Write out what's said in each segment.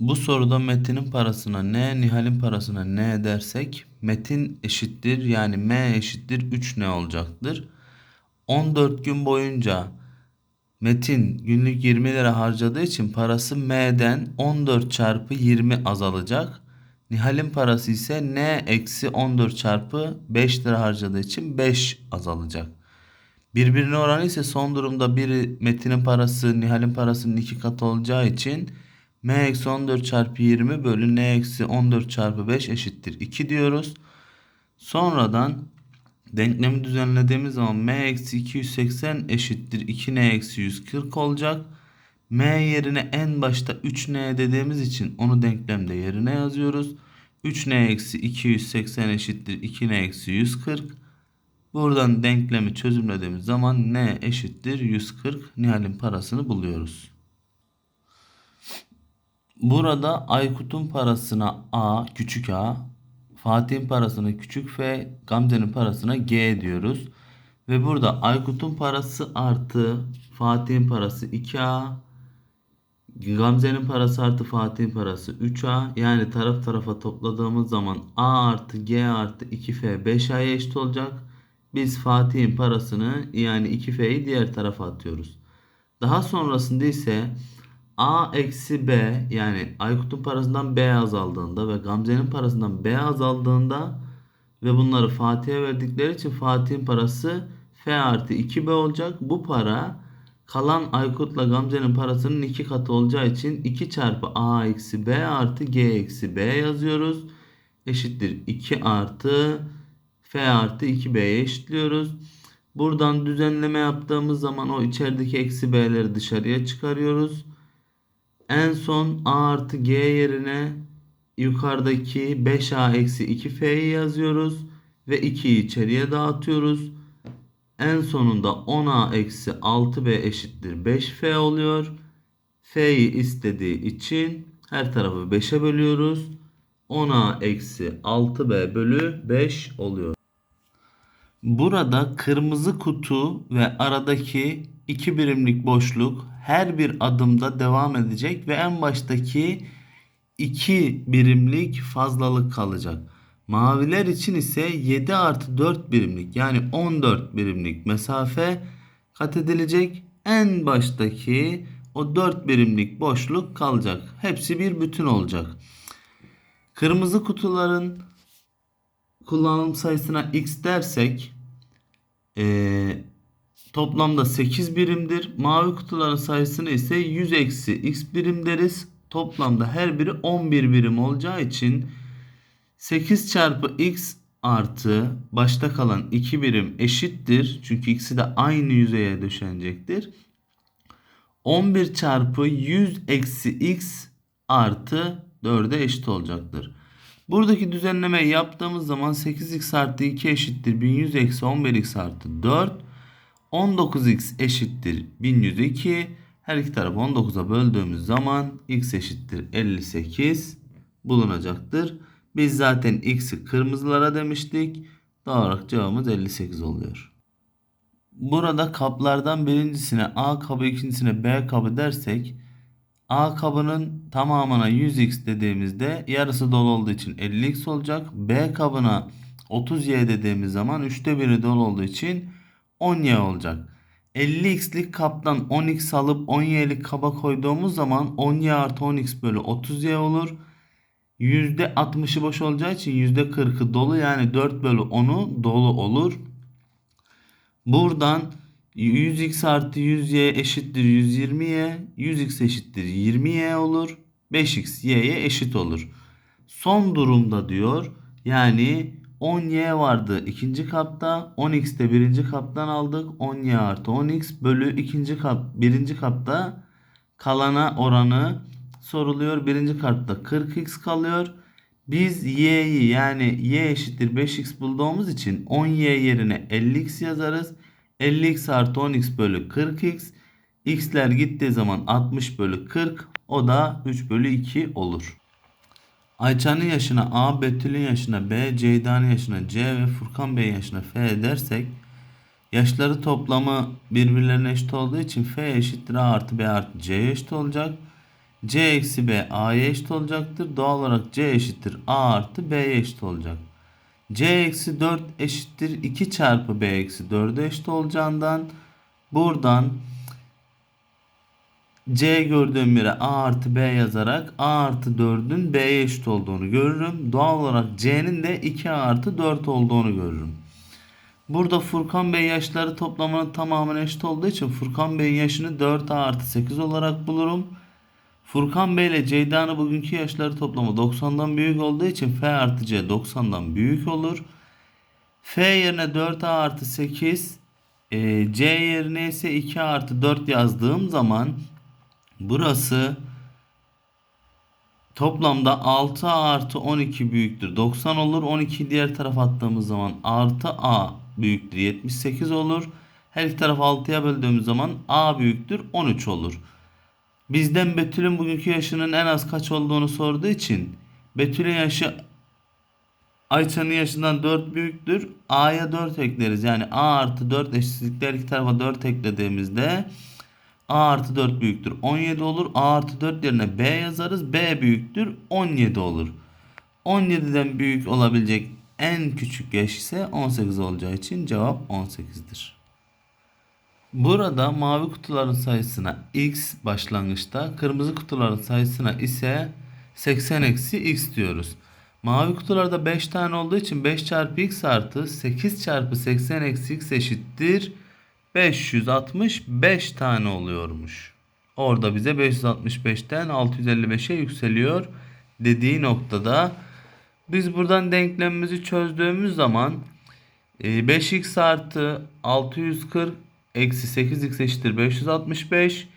Bu soruda Metin'in parasına ne, Nihal'in parasına ne edersek Metin eşittir yani M eşittir 3 ne olacaktır? 14 gün boyunca Metin günlük 20 lira harcadığı için parası M'den 14 çarpı 20 azalacak. Nihal'in parası ise N eksi 14 çarpı 5 lira harcadığı için 5 azalacak. Birbirine oranı ise son durumda biri Metin'in parası Nihal'in parasının iki katı olacağı için M eksi 14 çarpı 20 bölü N eksi 14 çarpı 5 eşittir 2 diyoruz. Sonradan denklemi düzenlediğimiz zaman M eksi 280 eşittir 2N eksi 140 olacak. M yerine en başta 3N dediğimiz için onu denklemde yerine yazıyoruz. 3N eksi 280 eşittir 2N eksi 140. Buradan denklemi çözümlediğimiz zaman N eşittir 140 Nihal'in parasını buluyoruz. Burada Aykut'un parasına A küçük a, Fatih'in parasına küçük f, Gamze'nin parasına g diyoruz. Ve burada Aykut'un parası artı Fatih'in parası 2a, Gamze'nin parası artı Fatih'in parası 3a. Yani taraf tarafa topladığımız zaman a artı g artı 2f 5a'ya eşit olacak. Biz Fatih'in parasını yani 2f'yi diğer tarafa atıyoruz. Daha sonrasında ise A eksi B yani Aykut'un parasından B azaldığında ve Gamze'nin parasından B azaldığında ve bunları Fatih'e verdikleri için Fatih'in parası F artı 2B olacak. Bu para kalan Aykut'la Gamze'nin parasının iki katı olacağı için 2 çarpı A eksi B artı G eksi B yazıyoruz. Eşittir 2 artı F artı 2B'ye eşitliyoruz. Buradan düzenleme yaptığımız zaman o içerideki eksi B'leri dışarıya çıkarıyoruz. En son a artı g yerine yukarıdaki 5a eksi 2f'yi yazıyoruz. Ve 2'yi içeriye dağıtıyoruz. En sonunda 10a eksi 6b eşittir 5f oluyor. F'yi istediği için her tarafı 5'e bölüyoruz. 10a eksi 6b bölü 5 oluyor. Burada kırmızı kutu ve aradaki iki birimlik boşluk her bir adımda devam edecek ve en baştaki iki birimlik fazlalık kalacak. Maviler için ise 7 artı 4 birimlik yani 14 birimlik mesafe kat edilecek. En baştaki o 4 birimlik boşluk kalacak. Hepsi bir bütün olacak. Kırmızı kutuların kullanım sayısına x dersek ee, toplamda 8 birimdir. Mavi kutuların sayısını ise 100 eksi x birim deriz. Toplamda her biri 11 birim olacağı için 8 çarpı x artı başta kalan 2 birim eşittir. Çünkü ikisi de aynı yüzeye döşenecektir. 11 çarpı 100 eksi x artı 4'e eşit olacaktır. Buradaki düzenlemeyi yaptığımız zaman 8x artı 2 eşittir 1100 eksi 11x artı 4. 19x eşittir 1102. Her iki tarafı 19'a böldüğümüz zaman x eşittir 58 bulunacaktır. Biz zaten x'i kırmızılara demiştik. Doğal olarak cevabımız 58 oluyor. Burada kaplardan birincisine A kabı ikincisine B kabı dersek A kabının tamamına 100x dediğimizde yarısı dolu olduğu için 50x olacak. B kabına 30y dediğimiz zaman 3'te 1'i dolu olduğu için 10y olacak. 50x'lik kaptan 10x alıp 10y'lik kaba koyduğumuz zaman 10y artı 10x bölü 30y olur. %60'ı boş olacağı için %40'ı dolu yani 4 bölü 10'u dolu olur. Buradan 100x artı 100y eşittir 120y. 100x eşittir 20y olur. 5x y'ye eşit olur. Son durumda diyor yani 10y vardı ikinci kapta 10x de birinci kaptan aldık 10y artı 10x bölü ikinci kap birinci kapta kalana oranı soruluyor. Birinci kapta 40x kalıyor. Biz y'yi yani y eşittir 5x bulduğumuz için 10y yerine 50x yazarız. 50x artı 10x bölü 40x. x'ler gittiği zaman 60 bölü 40. O da 3 bölü 2 olur. Ayça'nın yaşına A, Betül'ün yaşına B, Ceyda'nın yaşına C ve Furkan Bey'in yaşına F dersek yaşları toplamı birbirlerine eşit olduğu için F eşittir A artı B artı C eşit olacak. C eksi B A'ya eşit olacaktır. Doğal olarak C eşittir A artı B'ye eşit olacak. C eksi 4 eşittir 2 çarpı B eksi 4'e eşit olacağından buradan C gördüğüm yere A artı B yazarak A artı 4'ün B'ye eşit olduğunu görürüm. Doğal olarak C'nin de 2A artı 4 olduğunu görürüm. Burada Furkan Bey yaşları toplamının tamamına eşit olduğu için Furkan Bey'in yaşını 4A artı 8 olarak bulurum. Furkan Bey ile Ceyda'nın bugünkü yaşları toplamı 90'dan büyük olduğu için F artı C 90'dan büyük olur. F yerine 4A artı 8 e, C yerine ise 2A artı 4 yazdığım zaman burası toplamda 6A artı 12 büyüktür 90 olur. 12 diğer tarafa attığımız zaman artı A büyüktür 78 olur. Her iki tarafı 6'ya böldüğümüz zaman A büyüktür 13 olur. Bizden Betül'ün bugünkü yaşının en az kaç olduğunu sorduğu için Betül'ün yaşı Ayça'nın yaşından 4 büyüktür. A'ya 4 ekleriz. Yani A artı 4 eşitlikler iki tarafa 4 eklediğimizde A artı 4 büyüktür. 17 olur. A artı 4 yerine B yazarız. B büyüktür. 17 olur. 17'den büyük olabilecek en küçük yaş ise 18 olacağı için cevap 18'dir. Burada mavi kutuların sayısına x başlangıçta, kırmızı kutuların sayısına ise 80 eksi x diyoruz. Mavi kutularda 5 tane olduğu için 5 çarpı x artı 8 çarpı 80 eksi x eşittir 565 tane oluyormuş. Orada bize 565'ten 655'e yükseliyor dediği noktada biz buradan denklemimizi çözdüğümüz zaman e, 5x artı 640 eksi 8x eşittir 565.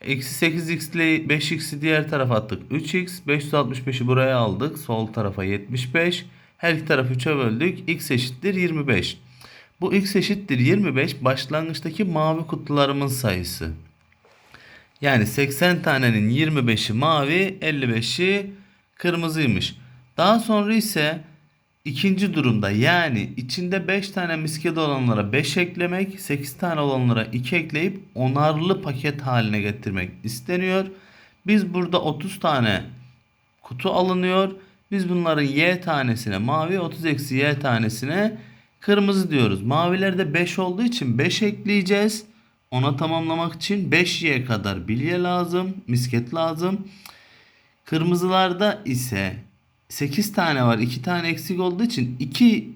Eksi 8x ile 5x'i diğer tarafa attık. 3x. 565'i buraya aldık. Sol tarafa 75. Her iki tarafı 3'e böldük. x eşittir 25. Bu x eşittir 25 başlangıçtaki mavi kutularımın sayısı. Yani 80 tanenin 25'i mavi, 55'i kırmızıymış. Daha sonra ise ikinci durumda yani içinde 5 tane misket olanlara 5 eklemek, 8 tane olanlara 2 ekleyip onarlı paket haline getirmek isteniyor. Biz burada 30 tane kutu alınıyor. Biz bunların y tanesine mavi 30 eksi y tanesine kırmızı diyoruz. Mavilerde 5 olduğu için 5 ekleyeceğiz. Ona tamamlamak için 5y kadar bilye lazım. Misket lazım. Kırmızılarda ise 8 tane var. 2 tane eksik olduğu için 2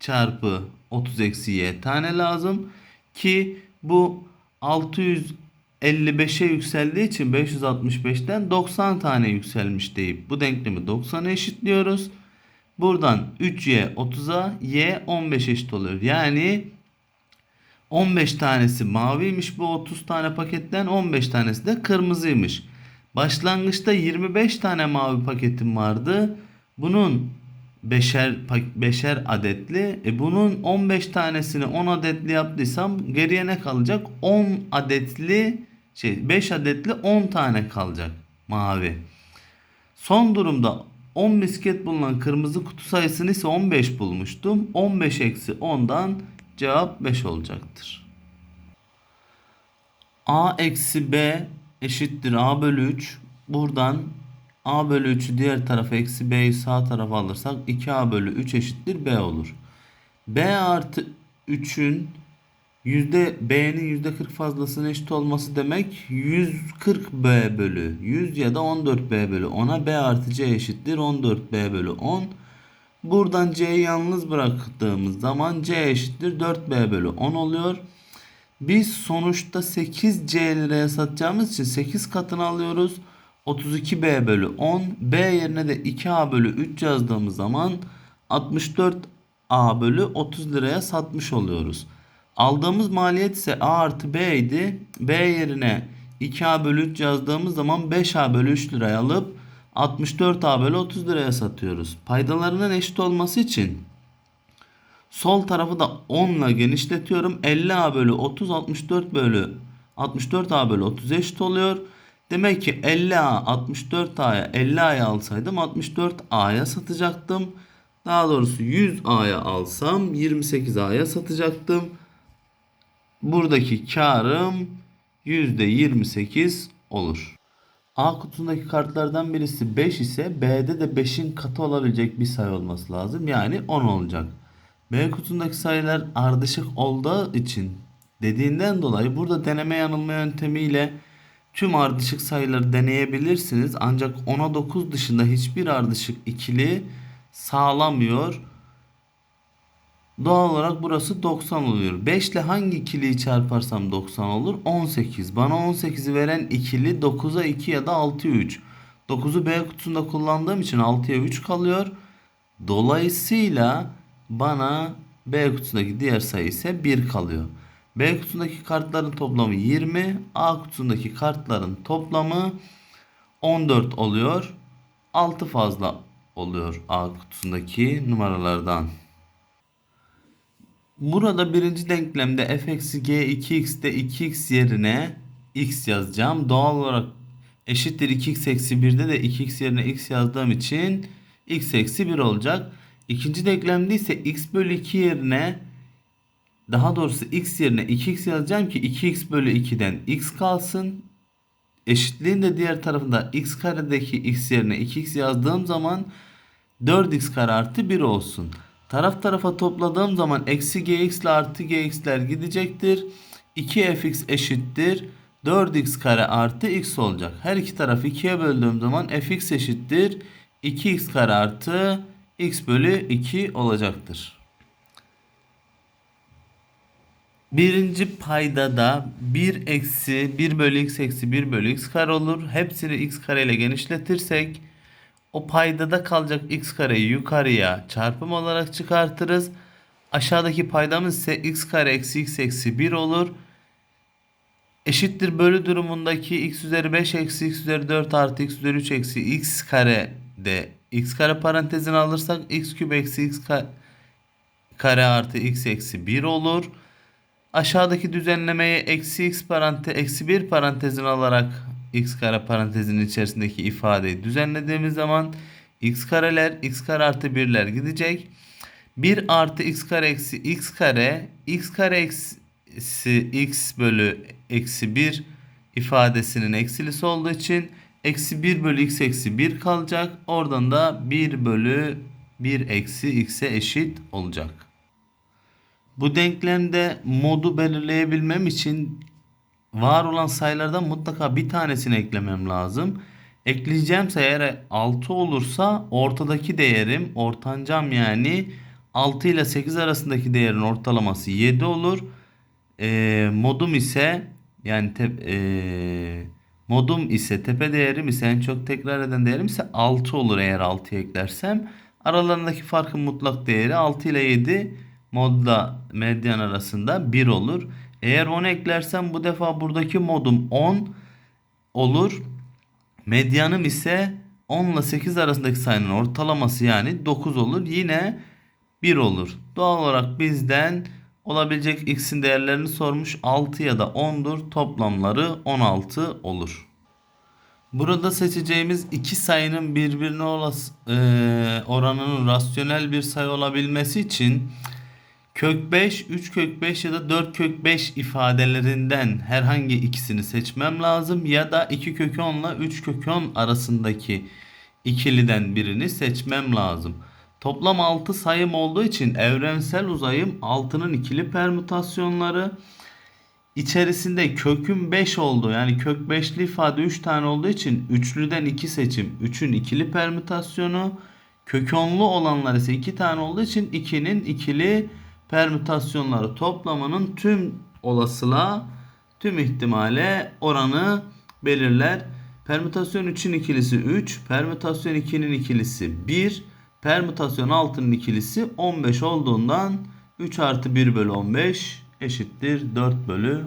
çarpı 30 eksi y tane lazım. Ki bu 655'e yükseldiği için 565'ten 90 tane yükselmiş deyip bu denklemi 90'a eşitliyoruz. Buradan 3y 30'a y 15 eşit oluyor. Yani 15 tanesi maviymiş bu 30 tane paketten 15 tanesi de kırmızıymış. Başlangıçta 25 tane mavi paketim vardı. Bunun beşer, beşer adetli. E bunun 15 tanesini 10 adetli yaptıysam geriye ne kalacak? 10 adetli şey 5 adetli 10 tane kalacak mavi. Son durumda 10 misket bulunan kırmızı kutu sayısını ise 15 bulmuştum. 15 eksi 10'dan cevap 5 olacaktır. A eksi B eşittir A bölü 3. Buradan A bölü 3'ü diğer tarafa eksi B'yi sağ tarafa alırsak 2A bölü 3 eşittir B olur. B artı 3'ün yüzde B'nin yüzde 40 fazlasına eşit olması demek 140 B bölü 100 ya da 14 B bölü 10'a B artı C eşittir 14 B bölü 10. Buradan C'yi yalnız bıraktığımız zaman C eşittir 4 B bölü 10 oluyor. Biz sonuçta 8 C liraya satacağımız için 8 katını alıyoruz. 32B bölü 10. B yerine de 2A bölü 3 yazdığımız zaman 64A bölü 30 liraya satmış oluyoruz. Aldığımız maliyet ise A artı B idi. B yerine 2A bölü 3 yazdığımız zaman 5A bölü 3 liraya alıp 64A bölü 30 liraya satıyoruz. Paydalarının eşit olması için sol tarafı da 10 ile genişletiyorum. 50A bölü 30 64 bölü 64A bölü 30 eşit oluyor. Demek ki 50A 64A'ya 50A'ya alsaydım 64A'ya satacaktım. Daha doğrusu 100A'ya alsam 28A'ya satacaktım. Buradaki karım %28 olur. A kutusundaki kartlardan birisi 5 ise B'de de 5'in katı olabilecek bir sayı olması lazım. Yani 10 olacak. B kutusundaki sayılar ardışık olduğu için dediğinden dolayı burada deneme yanılma yöntemiyle tüm ardışık sayıları deneyebilirsiniz. Ancak 10'a 9 dışında hiçbir ardışık ikili sağlamıyor. Doğal olarak burası 90 oluyor. 5 ile hangi ikiliyi çarparsam 90 olur? 18. Bana 18'i veren ikili 9'a 2 ya da 6'ya 3. 9'u B kutusunda kullandığım için 6'ya 3 kalıyor. Dolayısıyla bana B kutusundaki diğer sayı ise 1 kalıyor. B kutusundaki kartların toplamı 20. A kutusundaki kartların toplamı 14 oluyor. 6 fazla oluyor A kutusundaki numaralardan. Burada birinci denklemde f eksi g 2x'te 2x yerine x yazacağım. Doğal olarak eşittir 2x eksi 1'de de 2x yerine x yazdığım için x eksi 1 olacak. İkinci denklemde ise x bölü 2 yerine daha doğrusu x yerine 2x yazacağım ki 2x bölü 2'den x kalsın. Eşitliğin de diğer tarafında x karedeki x yerine 2x yazdığım zaman 4x kare artı 1 olsun. Taraf tarafa topladığım zaman eksi gx ile artı gx'ler gidecektir. 2fx eşittir. 4x kare artı x olacak. Her iki tarafı 2'ye böldüğüm zaman fx eşittir. 2x kare artı x bölü 2 olacaktır. Birinci payda da 1 eksi 1 bölü x eksi 1 bölü x kare olur. Hepsini x kare ile genişletirsek o paydada kalacak x kareyi yukarıya çarpım olarak çıkartırız. Aşağıdaki paydamız ise x kare eksi x eksi 1 olur. Eşittir bölü durumundaki x üzeri 5 eksi x üzeri 4 artı x üzeri 3 eksi x kare de x kare parantezini alırsak x küp eksi x kare artı x eksi 1 olur. Aşağıdaki düzenlemeyi eksi x parante eksi 1 parantezini alarak x kare parantezinin içerisindeki ifadeyi düzenlediğimiz zaman x kareler x kare artı 1'ler gidecek. 1 artı x kare eksi x kare x kare eksi x bölü eksi 1 ifadesinin eksilisi olduğu için eksi 1 bölü x eksi 1 kalacak. Oradan da 1 bölü 1 eksi x'e eşit olacak. Bu denklemde modu belirleyebilmem için var olan sayılardan mutlaka bir tanesini eklemem lazım. Ekleyeceğimse eğer 6 olursa ortadaki değerim ortancam yani 6 ile 8 arasındaki değerin ortalaması 7 olur. E, modum ise yani te, e, modum ise tepe değerim ise en çok tekrar eden değerim ise 6 olur eğer 6'ya eklersem. Aralarındaki farkın mutlak değeri 6 ile 7 modla medyan arasında 1 olur. Eğer 10 eklersem bu defa buradaki modum 10 olur. Medyanım ise 10 ile 8 arasındaki sayının ortalaması yani 9 olur. Yine 1 olur. Doğal olarak bizden olabilecek x'in değerlerini sormuş. 6 ya da 10'dur. Toplamları 16 olur. Burada seçeceğimiz iki sayının birbirine oranının rasyonel bir sayı olabilmesi için Kök 5, 3 kök 5 ya da 4 kök 5 ifadelerinden herhangi ikisini seçmem lazım. Ya da 2 kök 10 ile 3 kök 10 arasındaki ikiliden birini seçmem lazım. Toplam 6 sayım olduğu için evrensel uzayım 6'nın ikili permütasyonları içerisinde kökün 5 olduğu yani kök 5'li ifade 3 tane olduğu için üçlüden 2 seçim 3'ün ikili permütasyonu kök 10'lu olanlar ise 2 tane olduğu için 2'nin ikili permütasyonları toplamının tüm olasılığa tüm ihtimale oranı belirler. Permütasyon 3'ün ikilisi 3, permütasyon 2'nin ikilisi 1, permütasyon 6'nın ikilisi 15 olduğundan 3 artı 1 bölü 15 eşittir 4 bölü